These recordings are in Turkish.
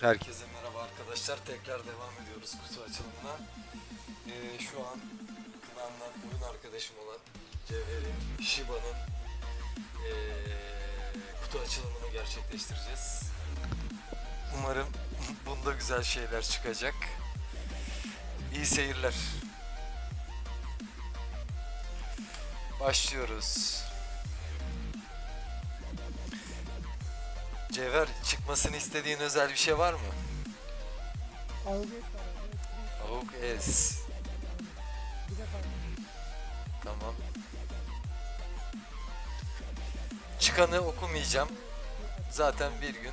Herkese merhaba arkadaşlar. Tekrar devam ediyoruz kutu açılımına. Ee, şu an Kınan'dan oyun arkadaşım olan Cevher'in, Shiba'nın ee, kutu açılımını gerçekleştireceğiz. Umarım bunda güzel şeyler çıkacak. İyi seyirler. Başlıyoruz. Cevher çıkmasını istediğin özel bir şey var mı? Avuk es. Tamam. Çıkanı okumayacağım. Zaten bir gün.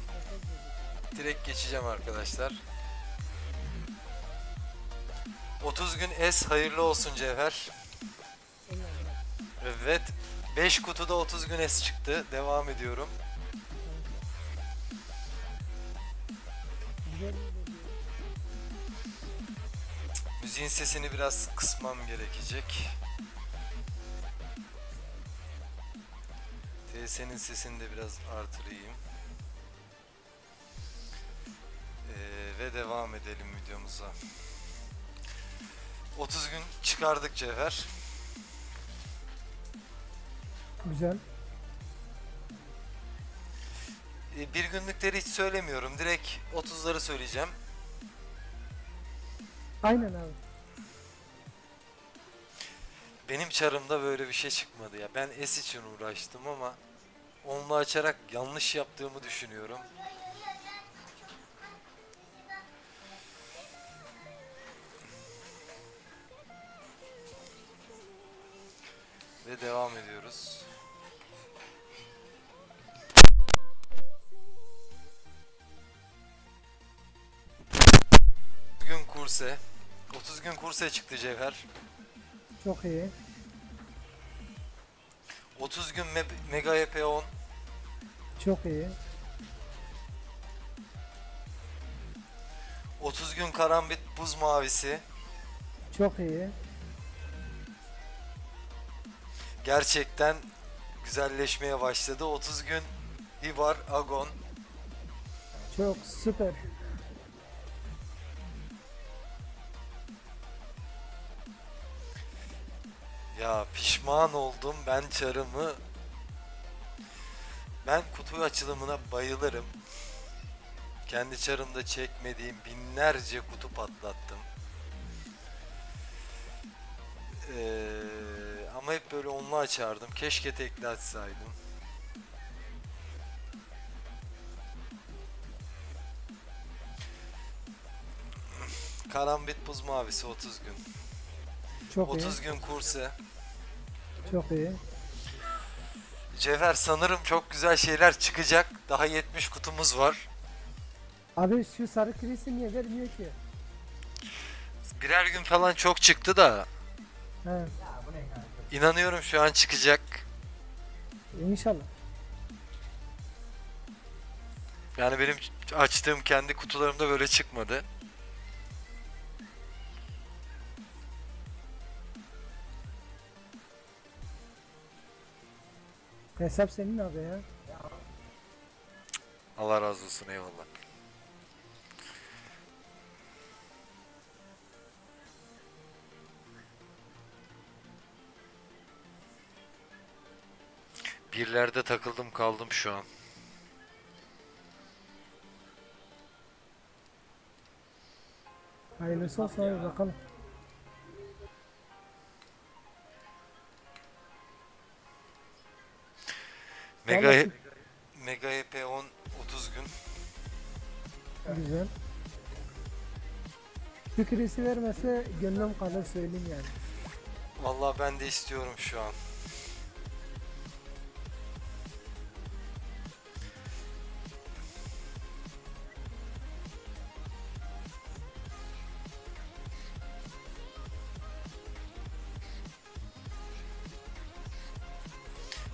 Direkt geçeceğim arkadaşlar. 30 gün es hayırlı olsun Cevher. Evet. 5 kutuda 30 gün es çıktı. Devam ediyorum. Müziğin sesini biraz kısmam gerekecek. TS'nin sesini de biraz artırayım. Ee, ve devam edelim videomuza. 30 gün çıkardık Cevher. Güzel. Bir günlükleri hiç söylemiyorum. Direkt 30'ları söyleyeceğim. Aynen abi. Benim çarımda böyle bir şey çıkmadı ya. Ben S için uğraştım ama onunla açarak yanlış yaptığımı düşünüyorum. Ve devam ediyoruz. Kurse 30 gün kurse çıktı Cevher. Çok iyi. 30 gün me- Mega EP10 Çok iyi. 30 gün karambit buz mavisi. Çok iyi. Gerçekten güzelleşmeye başladı. 30 gün Hibar Agon. Çok süper. Ya pişman oldum ben çarımı. Ben kutu açılımına bayılırım. Kendi çarımda çekmediğim binlerce kutu patlattım. Ee, ama hep böyle onunla açardım. Keşke tekli açsaydım. Karambit buz mavisi 30 gün. Çok 30 iyi. gün kurse. Çok iyi. Cevher sanırım çok güzel şeyler çıkacak. Daha 70 kutumuz var. Abi şu sarı krisi niye vermiyor ki? Birer gün falan çok çıktı da He. inanıyorum şu an çıkacak. İnşallah. Yani benim açtığım kendi kutularımda böyle çıkmadı. Hesap senin abi ya. Allah razı olsun eyvallah. Birlerde takıldım kaldım şu an. Hayırlısı olsun abi bakalım. Mega Vallahi Mega EP 10 30 gün. Güzel. Bir krisi vermese gönlüm kalır söyleyeyim yani. Vallahi ben de istiyorum şu an.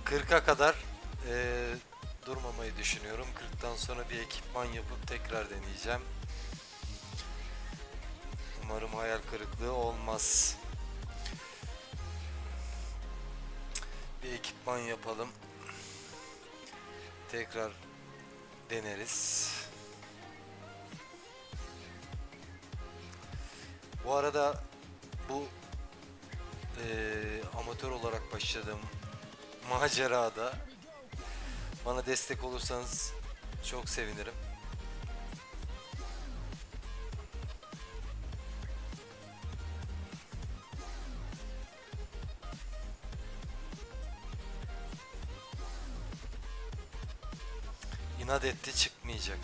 Kırka kadar eee, durmamayı düşünüyorum. 40'tan sonra bir ekipman yapıp tekrar deneyeceğim. Umarım hayal kırıklığı olmaz. bir ekipman yapalım. Tekrar deneriz. Bu arada bu eee, amatör olarak başladığım macerada bana destek olursanız çok sevinirim. İnat etti çıkmayacak.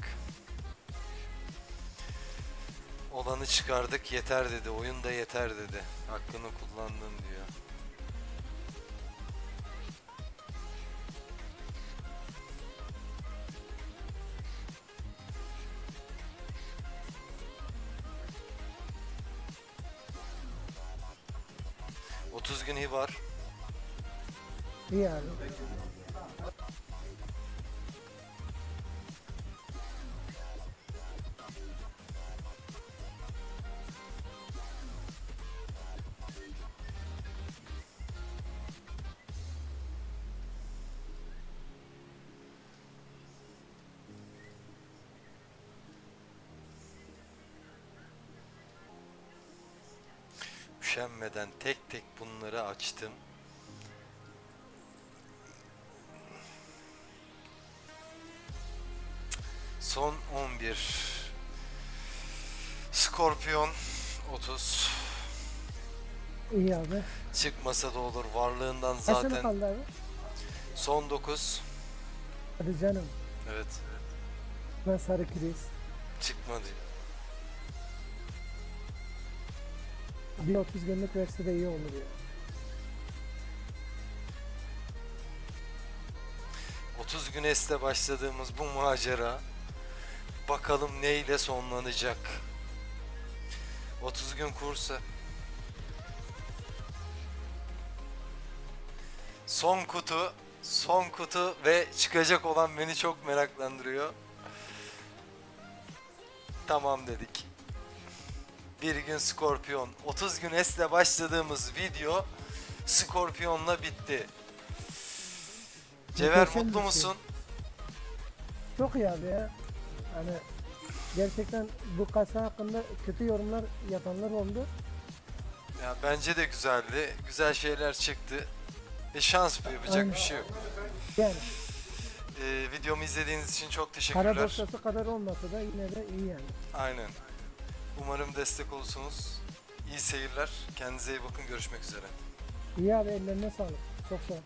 Olanı çıkardık yeter dedi. Oyun da yeter dedi. Hakkını kullandın diyor. Otuz gün iyi var. İyi. Üşenmeden tek tek bunları açtım. Son 11. Skorpiyon 30. İyi abi. Çıkmasa da olur. Varlığından Kaç zaten kaldı abi? son 9. Hadi canım. Evet. Ben sarı kriz. Çıkmadı. Bir 30 günlük verse de iyi olur ya. 30 gün esle başladığımız bu macera bakalım neyle sonlanacak. 30 gün kursa son kutu son kutu ve çıkacak olan beni çok meraklandırıyor. Tamam dedik. Bir gün Skorpiyon. 30 gün esle başladığımız video Skorpiyon'la bitti. Cever Muhteşem mutlu bir şey. musun? Çok iyi abi ya. Hani gerçekten bu kasa hakkında kötü yorumlar yapanlar oldu. Ya bence de güzeldi. Güzel şeyler çıktı. E şans bu yapacak Aynen. bir şey yok. Yani Ee, videomu izlediğiniz için çok para teşekkürler. borsası kadar olmasa da yine de iyi yani. Aynen. Umarım destek olursunuz. İyi seyirler. Kendinize iyi bakın. Görüşmek üzere. İyi abi ellerine sağlık. Çok sağ ol.